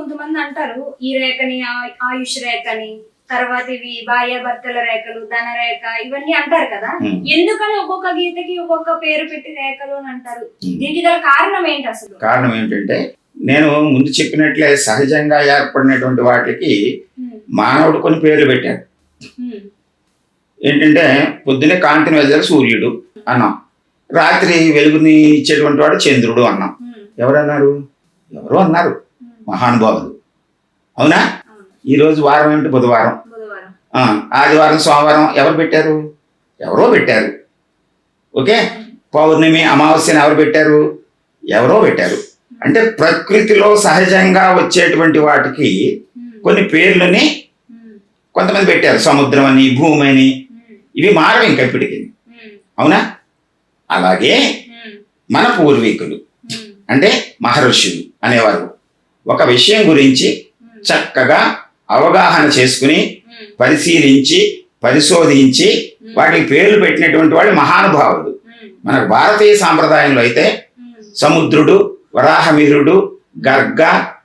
కొంతమంది అంటారు ఈ రేఖని ఆయుష్ రేఖని తర్వాత ఇవి భార్య భర్తల రేఖలు ధన రేఖ ఇవన్నీ అంటారు కదా. ఎందుకని ఒక్కొక్క గీతకి ఒక్కొక్క పేరు పెట్టి రేఖలు అని అంటారు. దీనికి గల కారణం ఏంటి అసలు? కారణం ఏంటంటే నేను ముందు చెప్పినట్లే సహజంగా ఏర్పడినటువంటి వాటికి మానవుడు కొన్ని పేర్లు పెట్టాడు. ఏంటంటే పొద్దునే కాంతిని వెదజల్లి సూర్యుడు అన్నాం. రాత్రి వెలుగుని ఇచ్చేటువంటి వాడు చంద్రుడు అన్నాం. ఎవరన్నారు? ఎవరు అన్నారు. మహానుభావులు అవునా. ఈరోజు వారం ఏంటి బుధవారం. ఆదివారం సోమవారం ఎవరు పెట్టారు? ఎవరో పెట్టారు. ఓకే? పౌర్ణమి అమావాస్యని ఎవరు పెట్టారు? ఎవరో పెట్టారు. అంటే ప్రకృతిలో సహజంగా వచ్చేటువంటి వాటికి కొన్ని పేర్లని కొంతమంది పెట్టారు. సముద్రం అని భూమి అని ఇవి మారవు ఇంకా ఇప్పటికి. అవునా? అలాగే మన పూర్వీకులు అంటే మహర్షులు అనేవారు. ఒక విషయం గురించి చక్కగా అవగాహన చేసుకుని పరిశీలించి పరిశోధించి వాటికి పేర్లు పెట్టినటువంటి వాళ్ళు మహానుభావులు. మనకు భారతీయ సాంప్రదాయంలో అయితే సముద్రుడు వరాహమిరుడు గర్గ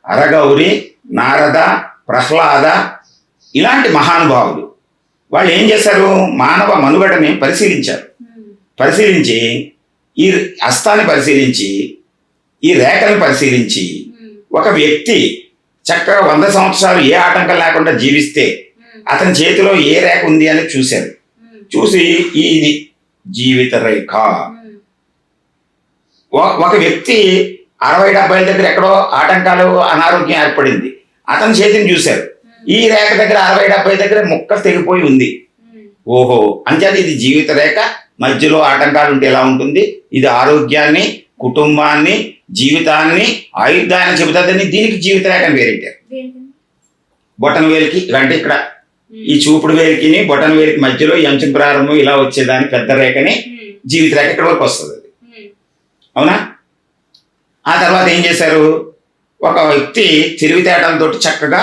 అరగౌరి నారద ప్రహ్లాద ఇలాంటి మహానుభావులు. వాళ్ళు ఏం చేశారు? మానవ మనుగడని పరిశీలించారు. పరిశీలించి ఈ హస్తాన్ని పరిశీలించి ఈ రేఖలను పరిశీలించి ఒక వ్యక్తి చక్కగా వంద సంవత్సరాలు ఏ ఆటంకం లేకుండా జీవిస్తే అతని చేతిలో ఏ రేఖ ఉంది అని చూశారు చూసి ఈ జీవిత రేఖ. ఒక వ్యక్తి అరవై డెబ్బై దగ్గర ఎక్కడో ఆటంకాలు అనారోగ్యం ఏర్పడింది. అతని చేతిని చూశారు ఈ రేఖ దగ్గర అరవై డెబ్బై దగ్గర ముక్క తెగిపోయి ఉంది. ఓహో! అంచేది ఇది జీవిత రేఖ. మధ్యలో ఆటంకాలు ఉంటే ఎలా ఉంటుంది? ఇది ఆరోగ్యాన్ని కుటుంబాన్ని జీవితాన్ని ఆయుధాన్ని చెబుతుందని దీనికి జీవిత రేఖ దేనికని? బొటన వేలికి. అంటే ఇక్కడ ఈ చూపుడు వేలికిని బొటన వేలికి మధ్యలో అంచు ప్రారంభం ఇలా వచ్చేదాని పెద్ద రేఖని జీవిత రేఖ ఇక్కడ వరకు వస్తుంది అవునా? ఆ తర్వాత ఏం చేశారు? ఒక వ్యక్తి తెలివితేటలతో చక్కగా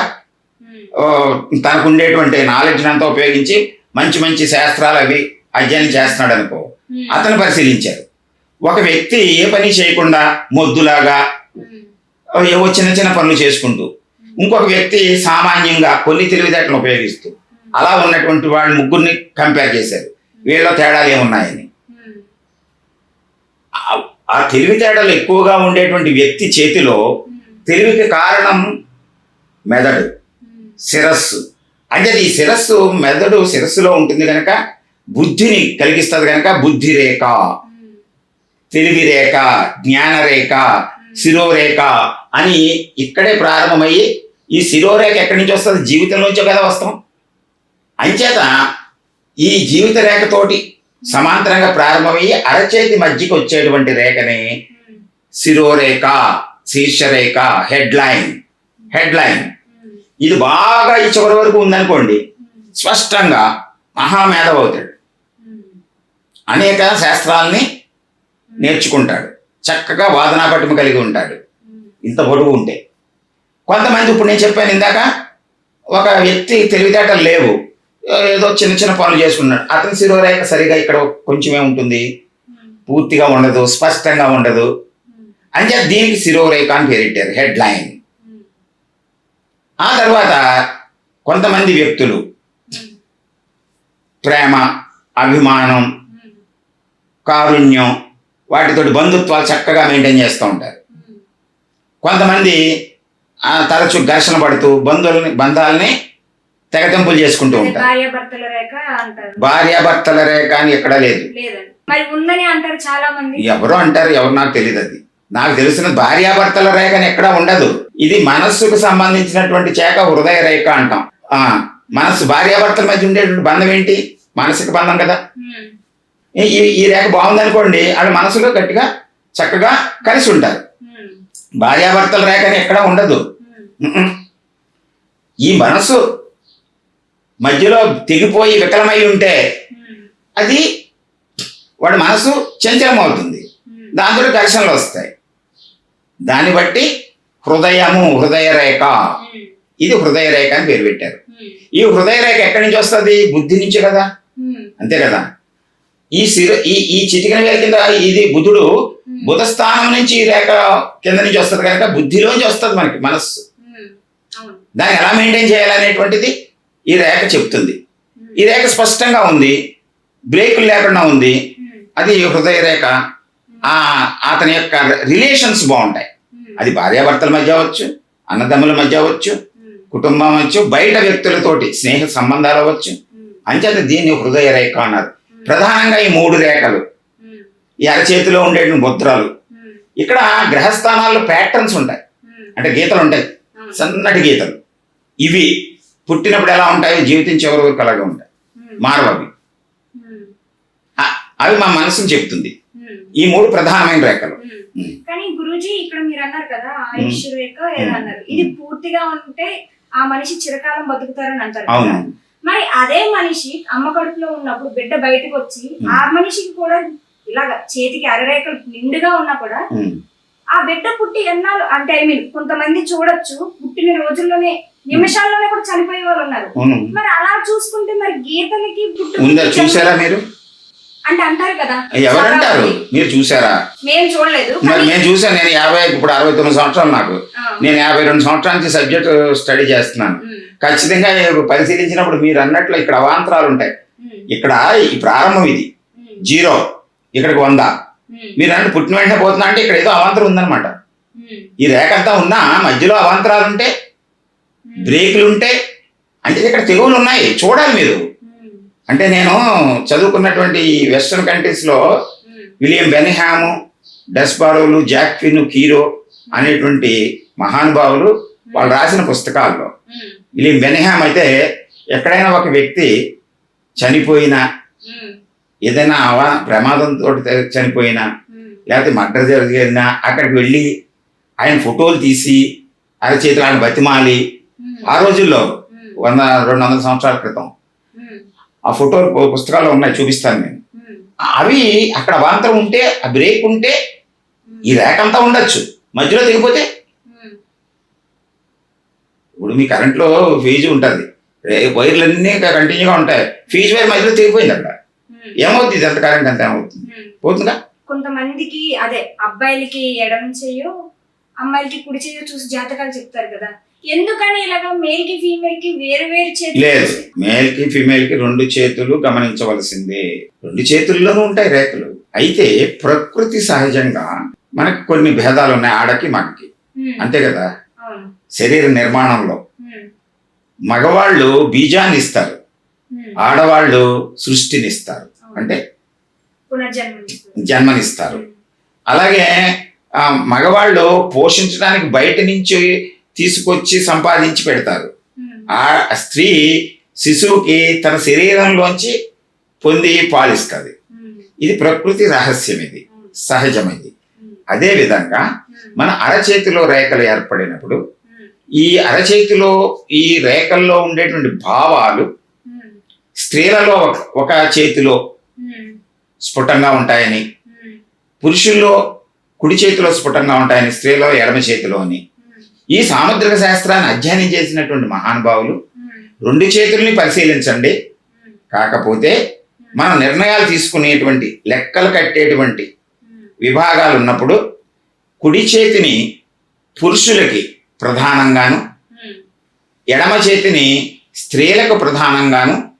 తనకు ఉండేటువంటి నాలెడ్జ్ అంతా ఉపయోగించి మంచి మంచి శాస్త్రాలు అవి అధ్యయనం చేస్తున్నాడు అనుకో అతను పరిశీలించారు. ఒక వ్యక్తి ఏ పని చేయకుండా మొద్దులాగా ఏవో చిన్న చిన్న పనులు చేసుకుంటూ ఇంకొక వ్యక్తి సామాన్యంగా కొన్ని తెలివితేటలను ఉపయోగిస్తూ అలా ఉన్నటువంటి వాళ్ళు ముగ్గురిని కంపేర్ చేశారు. వీళ్ళ తేడాలు ఏమున్నాయని? ఆ- తెలివితేటలు ఎక్కువగా ఉండేటువంటి వ్యక్తి చేతిలో తెలివికి కారణం మెదడు శిరస్సు. అంటే ఈ శిరస్సు మెదడు శిరస్సులో ఉంటుంది కనుక బుద్ధిని కలిగిస్తుంది కనుక బుద్ధి రేఖ తెలివి రేఖ జ్ఞానరేఖ శిరోరేఖ అని ఇక్కడే ప్రారంభమయ్యి ఈ శిరోరేఖ ఎక్కడి నుంచి వస్తుంది? జీవితంలోంచే కదా వస్తాం. అంచేత ఈ జీవిత రేఖతోటి సమాంతరంగా ప్రారంభమయ్యి అరచేతి మధ్యకి వచ్చేటువంటి రేఖని శిరోరేఖ శీర్షరేఖ హెడ్లైన్ హెడ్లైన్. ఇది బాగా ఈ చివరి వరకు ఉందనుకోండి స్పష్టంగా మహామేధవ అవుతాడు. అనేక శాస్త్రాల్ని నేర్చుకుంటాడు. చక్కగా వాదనా పటిమ కలిగి ఉంటాడు. ఇంత పొడుగు ఉంటే. కొంతమంది ఇప్పుడు నేను చెప్పాను ఇందాక ఒక వ్యక్తి తెలివితేటలు లేవు. ఏదో చిన్న చిన్న పనులు చేసుకున్నాడు. అతని శిరోరేఖ సరిగా ఇక్కడ కొంచెమే ఉంటుంది. పూర్తిగా ఉండదు స్పష్టంగా ఉండదు. అని అంటే దీనికి శిరోరేఖ అని పేరెట్టారు హెడ్ లైన్. ఆ తర్వాత కొంతమంది వ్యక్తులు ప్రేమ అభిమానం కారుణ్యం వాటితోటి బంధుత్వాలు చక్కగా మెయింటైన్ చేస్తూ ఉంటారు. కొంతమంది ఆ, తరచు ఘర్షణ పడుతూ బంధువులని బంధాలని తెగతింపులు చేసుకుంటూ ఉంటారు. భార్యాభర్తల రేఖ అని ఎక్కడా లేదు. లేదండి. మరి ఉందని అంటారు చాలా మంది ఎవరు అంటారు ఎవరు నాకు తెలియదు అది. నాకు తెలిసిన భార్యాభర్తల రేఖ అని ఎక్కడా ఉండదు. ఇది మనస్సుకు సంబంధించినటువంటి చేక హృదయ రేఖ అంటాం. ఆ మనస్సు భార్యాభర్తల మధ్య ఉండేటువంటి బంధం ఏంటి? మానసిక బంధం కదా. ఈ ఈ- రేఖ బాగుందనుకోండి వాళ్ళు మనసులో గట్టిగా చక్కగా కలిసి ఉంటారు. ఉమ్, భార్యాభర్తల రేఖ అని ఎక్కడా ఉండదు. ఉమ్మ్. ఈ మనసు మధ్యలో తెగిపోయి వికలమై ఉంటే ఉమ్, అది వాడి మనసు చంచలమవుతుంది ఉమ్, దాంతో ఘర్షణలు వస్తాయి. దాన్ని బట్టి హృదయము హృదయ రేఖ. ఇది హృదయ రేఖ అని పేరు పెట్టారు. ఈ హృదయ రేఖ ఎక్కడి నుంచి వస్తుంది? బుద్ధి నుంచి కదా. అంతే కదా. ఈ శిర ఈ ఈ చిటికిన వేల కింద ఇది బుధుడు బుధ స్థానం నుంచి ఈ రేఖ కింద నుంచి వస్తుంది కనుక బుద్ధిలోంచి వస్తుంది మనకి మనస్సు. దాన్ని ఎలా మెయింటైన్ చేయాలనేటువంటిది ఈ రేఖ చెప్తుంది. ఈ రేఖ స్పష్టంగా ఉంది బ్రేకులు లేకుండా ఉంది. అది హృదయ రేఖ. ఆ అతని యొక్క రిలేషన్స్ బాగుంటాయి. అది భార్యాభర్తల మధ్య అవ్వచ్చు అన్నదమ్ముల మధ్య అవ్వచ్చు. కుటుంబం అవ్వచ్చు బయట వ్యక్తులతోటి స్నేహ సంబంధాలు అవ్వచ్చు. అంచేత దీన్ని హృదయ రేఖ అన్నారు. ప్రధానంగా ఈ మూడు రేఖలు. ఈ అరచేతిలో ఉండే ముద్రలు. ఇక్కడ గ్రహస్థానాల్లో ప్యాటర్న్స్ ఉంటాయి. అంటే గీతలు ఉంటాయి. సన్నటి గీతలు ఇవి పుట్టినప్పుడు ఎలా ఉంటాయి జీవితం చివరి వరకు అలాగే ఉంటాయి ఉమ్. మారవు అవి మా మనసును చెప్తుంది. ఈ మూడు ప్రధానమైన రేఖలు. కానీ గురూజీ ఇక్కడ మీరు అన్నారు కదా ఆయుష్ రేఖ ఏదో ఉమ్. అన్నారు ఇది పూర్తిగా ఉంటే ఆ మనిషి చిరకాలం బతుకుతారని అంటారు. అవును మరి అదే మనిషి అమ్మ కడుపులో ఉన్నప్పుడు బిడ్డ బయటకు వచ్చి. ఆ మనిషికి కూడా ఇలాగ చేతికి అరరేఖలు నిండుగా ఉన్నా కూడా. ఆ బిడ్డ పుట్టి ఎన్నాళ్ళు అంటే ఐ మీన్ కొంతమంది చూడొచ్చు పుట్టిన రోజుల్లోనే నిమిషాల్లోనే కూడా చనిపోయే వాళ్ళు ఉన్నారు. మరి అలా చూసుకుంటే మరి గీతలకి ఉందా చూసారా మీరు? అంటే అంటారు కదా. ఎవరంటారు. మీరు చూసారా? మేము చూడలేదు మరి నేను చూసాను నేను యాభై ఇప్పుడు అరవై తొమ్మిది సంవత్సరాలు నాకు. నేను యాభై రెండు సంవత్సరాల నుంచి సబ్జెక్ట్ స్టడీ చేస్తున్నాను. ఖచ్చితంగా పరిశీలించినప్పుడు మీరు అన్నట్లు ఇక్కడ అవాంతరాలు ఉంటాయి. ఉమ్, ఇక్కడ ఈ ప్రారంభం ఇది. ఉమ్, జీరో. ఇక్కడికి వంద. ఉమ్, మీరు అంటే పుట్టిన వెంటనే పోతున్నా అంటే ఇక్కడ ఏదో అవాంతరం ఉందన్నమాట. ఉమ్, ఈ రేఖ అంతా ఉన్నా మధ్యలో అవాంతరాలు ఉంటే బ్రేకులు ఉంటే అంటే ఇక్కడ తెగులు ఉన్నాయి. చూడాలి మీరు. అంటే నేను చదువుకున్నటువంటి ఈ వెస్టర్న్ కంట్రీస్లో విలియం బెనిహాము డెస్బారోలు జాక్విన్ కీరో అనేటువంటి మహానుభావులు వాళ్ళు రాసిన పుస్తకాల్లో. విలియం బెనిహామ్ అయితే ఎక్కడైనా ఒక వ్యక్తి చనిపోయినా ఏదైనా అవా ప్రమాదంతో చనిపోయినా లేకపోతే మర్డర్ జరిగినా అక్కడికి వెళ్ళి ఆయన ఫోటోలు తీసి అరచేతులు ఆయన బతిమాలి ఆ రోజుల్లో వంద రెండు వందల సంవత్సరాల క్రితం. ఆ ఫోటోలు పు- పుస్తకాల్లో ఉన్నాయి చూపిస్తాను నేను. అవి అక్కడ అవాంతరం ఉంటే ఆ బ్రేక్ ఉంటే ఈ రేఖ అంతా ఉండొచ్చు. మధ్యలో తెగిపోతే ఉమ్, ఇప్పుడు మీ కరెంట్లో ఫీజు ఉంటుంది. వైర్లన్నీ కంటిన్యూగా ఉంటాయి. ఫీజు వైర్ మధ్యలో తెగిపోయింది అక్కడ. ఏమవుతుంది ఇది ఎంత కరెంట్ అంత ఏమవుతుంది. పోతుందా? కొంతమందికి అదే అబ్బాయిలకి ఎడమ చెయ్యో అమ్మాయిలకి కుడి చెయ్యో చూసి జాతకాలు చెప్తారు కదా. ఎందుకని ఇలాగా మేల్కి ఫీమేల్కి వేరు వేరు చేతులు లేదు. మేల్కి ఫిమేల్కి రెండు చేతులు గమనించవలసిందే. రెండు చేతుల్లోనూ ఉంటాయి రేఖలు అయితే ప్రకృతి సహజంగా మనకి కొన్ని భేదాలు ఉన్నాయి ఆడకి మగకి. ఉమ్, అంతే కదా? శరీర నిర్మాణంలో. మగవాళ్ళు బీజాన్ని ఇస్తారు. ఆడవాళ్ళు సృష్టిని ఇస్తారు. అంటే. జన్మనిస్తారు. అలాగే మగవాళ్ళు పోషించడానికి బయట నుంచి తీసుకొచ్చి సంపాదించి పెడతారు. ఆ స్త్రీ శిశువుకి తన శరీరంలోంచి పొంది పాలిస్తుంది. ఇది ప్రకృతి రహస్యం ఇది. ఉమ్, సహజం ఇది. ఉమ్, అదే విధంగా ఉమ్, మన అరచేతిలో రేఖలు ఏర్పడినప్పుడు ఈ అరచేతిలో ఈ రేఖల్లో ఉండేటువంటి భావాలు స్త్రీలలో ఒక- చేతిలో స్ఫుటంగా ఉంటాయని పురుషుల్లో కుడి చేతిలో స్ఫుటంగా ఉంటాయని స్త్రీలో ఎడమ చేతిలో అని. ఈ సాముద్రిక శాస్త్రాన్ని అధ్యయనం చేసినటువంటి మహానుభావులు రెండు చేతుల్ని పరిశీలించండి. కాకపోతే మనం నిర్ణయాలు తీసుకునేటువంటి లెక్కలు కట్టేటువంటి విభాగాలు ఉన్నప్పుడు కుడి చేతిని పురుషులకి ప్రధానంగాను ఎడమ చేతిని స్త్రీలకు ప్రధానంగాను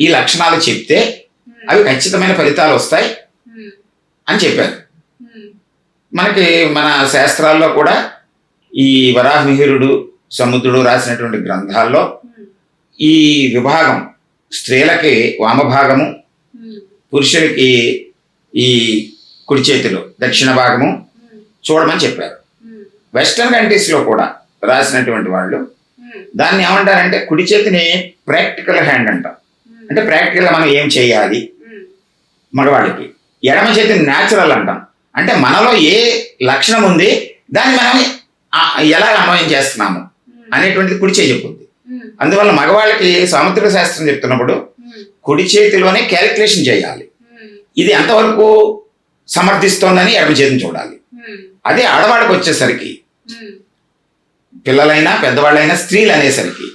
ఈ లక్షణాలు చెప్తే అవి ఖచ్చితమైన ఫలితాలు వస్తాయి అని చెప్పారు. మనకి మన శాస్త్రాల్లో కూడా ఈ వరాహమిహిరుడు సముద్రుడు రాసినటువంటి గ్రంథాల్లో ఈ విభాగం స్త్రీలకి వామభాగము పురుషులకి ఈ కుడి చేతిలో దక్షిణ భాగము చూడమని చెప్పారు. వెస్టర్న్ కంట్రీస్లో కూడా రాసినటువంటి వాళ్ళు. దాన్ని ఏమంటారంటే కుడి చేతిని ప్రాక్టికల్ హ్యాండ్ అంటాం. అంటే ప్రాక్టికల్గా మనం ఏం చేయాలి? మగవాళ్ళకి. ఎడమ చేతిని న్యాచురల్ అంటాం. అంటే మనలో ఏ లక్షణం ఉంది? దాన్ని మనం ఎలా అన్వయం చేస్తున్నాము? అనేటువంటిది కుడి చేయి చెప్పుద్ది. అందువల్ల మగవాళ్ళకి సాముద్రిక శాస్త్రం చెప్తున్నప్పుడు కుడి చేతిలోనే క్యాలిక్యులేషన్ చేయాలి. ఇది ఎంతవరకు సమర్థిస్తోందని ఎడమ చేతిని చూడాలి. అదే ఆడవాళ్ళకి వచ్చేసరికి పిల్లలైనా పెద్దవాళ్ళైనా స్త్రీలు అనేసరికి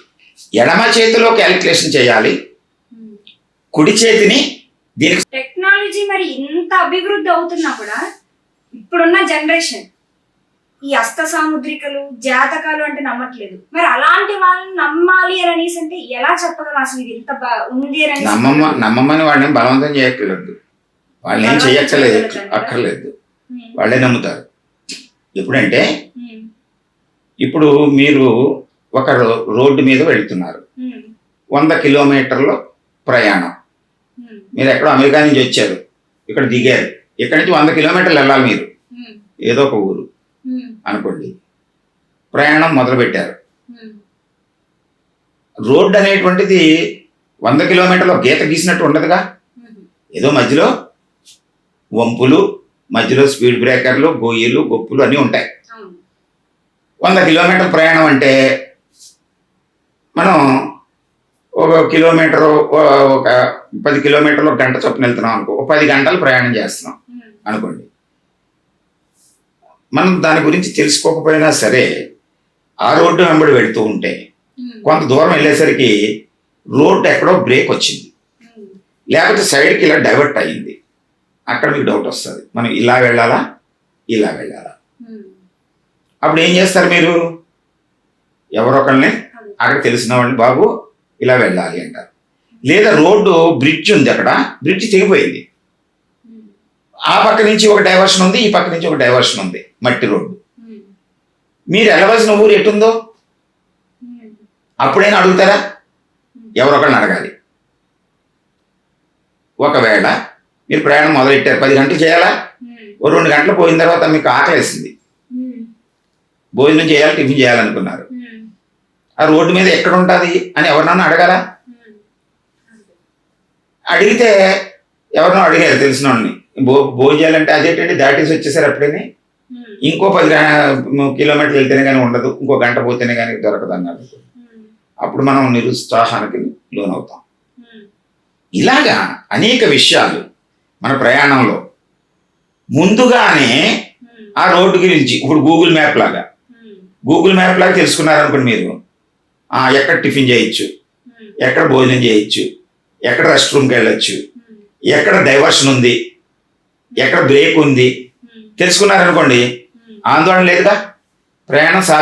ఎడమ చేతిలో క్యాలిక్యులేషన్ చేయాలి. కుడి చేతిని దీనికి టెక్నాలజీ మరి ఇంత అభివృద్ధి అవుతున్నా కూడా ఇప్పుడున్న జనరేషన్ ఈ అస్త సాముద్రికలు జాతకాలు అంటే నమ్మట్లేదు మరి అలాంటి వాళ్ళని నమ్మాలి అని అనేసి అంటే ఎలా చెప్పగలం అసలు ఇది ఇంత ఉంది అని? నమ్మమ్మ నమ్మమని వాళ్ళని బలవంతం చేయక్కర్లేదు వాళ్ళని ఏం చేయక్కర్లేదు? అక్కర్లేదు వాళ్ళే నమ్ముతారు ఎప్పుడంటే ఇప్పుడు మీరు ఒక రోడ్డు మీద వెళ్తున్నారు. వంద కిలోమీటర్లు ప్రయాణం. మీరు ఎక్కడో అమెరికా నుంచి వచ్చారు. ఇక్కడ దిగారు. ఇక్కడి నుంచి వంద కిలోమీటర్లు వెళ్ళాలి మీరు? ఏదో ఒక ఊరు. అనుకోండి. ప్రయాణం మొదలు పెట్టారు ఉమ్, రోడ్డు అనేటువంటిది వంద కిలోమీటర్ల గీత గీసినట్టు ఉండదుగా? ఏదో మధ్యలో వంపులు మధ్యలో స్పీడ్ బ్రేకర్లు గొయ్యలు గొప్పులు అన్నీ ఉంటాయి. వంద కిలోమీటర్ ప్రయాణం అంటే మనం ఒక కిలోమీటర్ ఒక పది కిలోమీటర్లు ఒక గంట చొప్పున వెళ్తున్నాం అనుకో ఒక పది గంటలు ప్రయాణం చేస్తున్నాం ఉమ్, అనుకోండి. మనం దాని గురించి తెలుసుకోకపోయినా సరే ఆ రోడ్డు వెంబడి వెళ్తూ ఉంటే ఉమ్, కొంత దూరం వెళ్ళేసరికి రోడ్డు ఎక్కడో బ్రేక్ వచ్చింది. ఉమ్, లేకపోతే సైడ్కి ఇలా డైవర్ట్ అయ్యింది అక్కడ మీకు డౌట్ వస్తుంది. మనం ఇలా వెళ్ళాలా? ఇలా వెళ్ళాలా? అప్పుడు ఏం చేస్తారు మీరు? ఎవరొకరిని అక్కడ తెలిసిన వాళ్ళని బాబు ఇలా వెళ్ళాలి అంటారు. లేదా రోడ్డు బ్రిడ్జ్ ఉంది అక్కడ బ్రిడ్జ్ తెగిపోయింది. ఆ పక్క నుంచి ఒక డైవర్షన్ ఉంది ఈ పక్క నుంచి ఒక డైవర్షన్ ఉంది మట్టి రోడ్డు. మీరు వెళ్ళవలసిన ఊరు ఎటుందో? అప్పుడైనా అడుగుతారా? ఎవరొకరిని అడగాలి. ఒకవేళ మీరు ప్రయాణం మొదలెట్టారు పది గంటలు చేయాలా? ఓ రెండు గంటలు పోయిన తర్వాత మీకు ఆకలేసింది. భోజనం చేయాలి టిఫిన్ చేయాలనుకున్నారు. ఉమ్, ఆ రోడ్డు మీద ఎక్కడ ఉంటుంది అని ఎవరినన్నా అడగాలా? ఉమ్, అడిగితే ఎవరినో అడిగారు తెలిసిన వాడిని భో భోజనం చేయాలంటే అదేంటండి దాటేసి వచ్చేసారు అప్పుడేనే ఉమ్, ఇంకో పది కిలోమీటర్లు వెళ్తేనే కానీ ఉండదు ఇంకో గంట పోతేనే కానీ దొరకదు అన్నారు అప్పుడు మనం నిరుత్సాహానికి లోనవుతాం. ఇలాగా అనేక విషయాలు మన ప్రయాణంలో ముందుగానే ఆ రోడ్డు గురించి ఇప్పుడు గూగుల్ మ్యాప్ లాగా. గూగుల్ మ్యాప్ లాగా తెలుసుకున్నారనుకోండి మీరు. ఎక్కడ టిఫిన్ చేయొచ్చు? ఎక్కడ భోజనం చేయొచ్చు? ఎక్కడ రెస్ట్ రూమ్కి వెళ్ళొచ్చు? ఎక్కడ డైవర్షన్ ఉంది? ఎక్కడ బ్రేక్ ఉంది? తెలుసుకున్నారనుకోండి. ఆందోళన లేదుగా ప్రయాణం సాఫీ